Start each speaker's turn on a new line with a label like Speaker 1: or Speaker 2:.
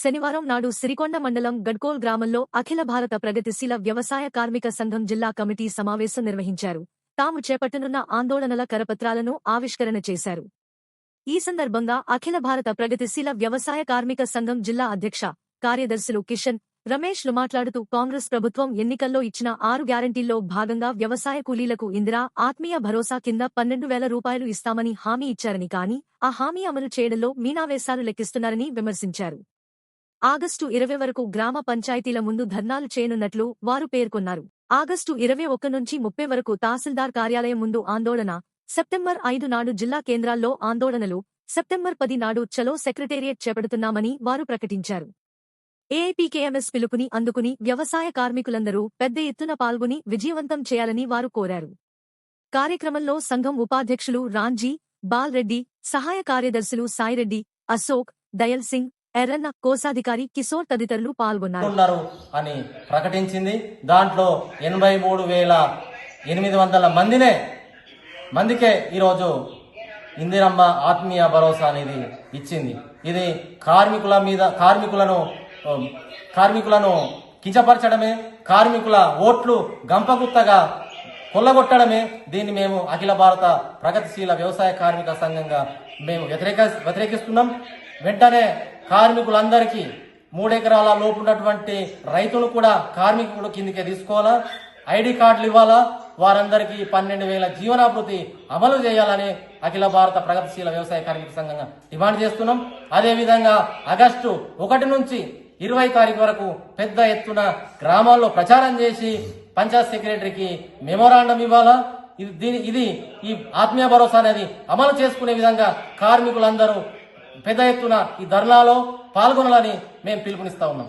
Speaker 1: శనివారం నాడు సిరికొండ మండలం గడ్కోల్ గ్రామంలో అఖిల భారత ప్రగతిశీల వ్యవసాయ కార్మిక సంఘం జిల్లా కమిటీ సమావేశం నిర్వహించారు. తాము చేపట్టనున్న ఆందోళనల కరపత్రాలను ఆవిష్కరణ చేశారు. ఈ సందర్భంగా అఖిల భారత ప్రగతిశీల వ్యవసాయ కార్మిక సంఘం జిల్లా అధ్యక్ష కార్యదర్శులు కిషన్ రమేష్లు మాట్లాడుతూ కాంగ్రెస్ ప్రభుత్వం ఎన్నికల్లో ఇచ్చిన ఆరు గ్యారంటీల్లో భాగంగా వ్యవసాయ కూలీలకు ఇందిరా ఆత్మీయ భరోసా కింద పన్నెండు వేల రూపాయలు ఇస్తామని హామీ ఇచ్చారని కాని ఆ హామీ అమలు చేయడంలో మీనావేశాలు లెక్కిస్తున్నారని విమర్శించారు. ఆగస్టు ఇరవై వరకు గ్రామ పంచాయతీల ముందు ధర్నాలు చేయనున్నట్లు వారు పేర్కొన్నారు. ఆగస్టు ఇరవై ఒక్క నుంచి ముప్పై వరకు తహసీల్దార్ కార్యాలయం ముందు ఆందోళన సెప్టెంబర్ ఐదు నాడు జిల్లా కేంద్రాల్లో ఆందోళనలు సెప్టెంబర్ పది నాడు చలో సెక్రటేరియట్ చేపడుతున్నామని వారు ప్రకటించారు. ఏఐపీకేఎంఎస్ పిలుపుని అందుకుని వ్యవసాయ కార్మికులందరూ పెద్ద ఎత్తున పాల్గొని విజయవంతం చేయాలని వారు కోరారు. కార్యక్రమంలో సంఘం ఉపాధ్యక్షులు రాంజీ బాల్రెడ్డి సహాయ కార్యదర్శులు సాయిరెడ్డి అశోక్ దయల్ సింగ్ ఎర్రన్న కోశాధికారి కిశోర్ తదితరులు పాల్గొన్నారు.
Speaker 2: అని ప్రకటించింది. దాంట్లో ఎనభై మూడు వేల ఎనిమిది వందల మందినే మందికే ఈరోజు ఇందిరమ్మ ఆత్మీయ భరోసా అనేది ఇచ్చింది. ఇది కార్మికుల మీద కార్మికులను కార్మికులను కించపరచడమే కార్మికుల ఓట్లు గంపగుత్తగా కొల్లగొట్టడమే. దీన్ని మేము అఖిల భారత ప్రగతిశీల వ్యవసాయ కార్మిక సంఘంగా మేము వ్యతిరేక వ్యతిరేకిస్తున్నాం. వెంటనే కార్మికులందరికీ మూడెకరాల లోపు ఉన్నటువంటి రైతులు కూడా కార్మికులు కిందికే తీసుకోవాలా? ఐడి కార్డులు ఇవ్వాలా? వారందరికీ పన్నెండు వేల జీవనాభృతి అమలు చేయాలని అఖిల భారత ప్రగతిశీల వ్యవసాయ కార్మిక సంఘంగా డిమాండ్ చేస్తున్నాం. అదేవిధంగా ఆగస్టు ఒకటి నుంచి ఇరవై తారీఖు వరకు పెద్ద ఎత్తున గ్రామాల్లో ప్రచారం చేసి పంచాయత్ సెక్రటరీకి మెమోరాండం ఇవ్వాలా? ఇది దీని ఇది ఈ ఆత్మీయ భరోసా అనేది అమలు చేసుకునే విధంగా కార్మికులందరూ పెద్ద ఎత్తున ఈ ధర్నాలో పాల్గొనాలని మేము పిలుపునిస్తా ఉన్నాం.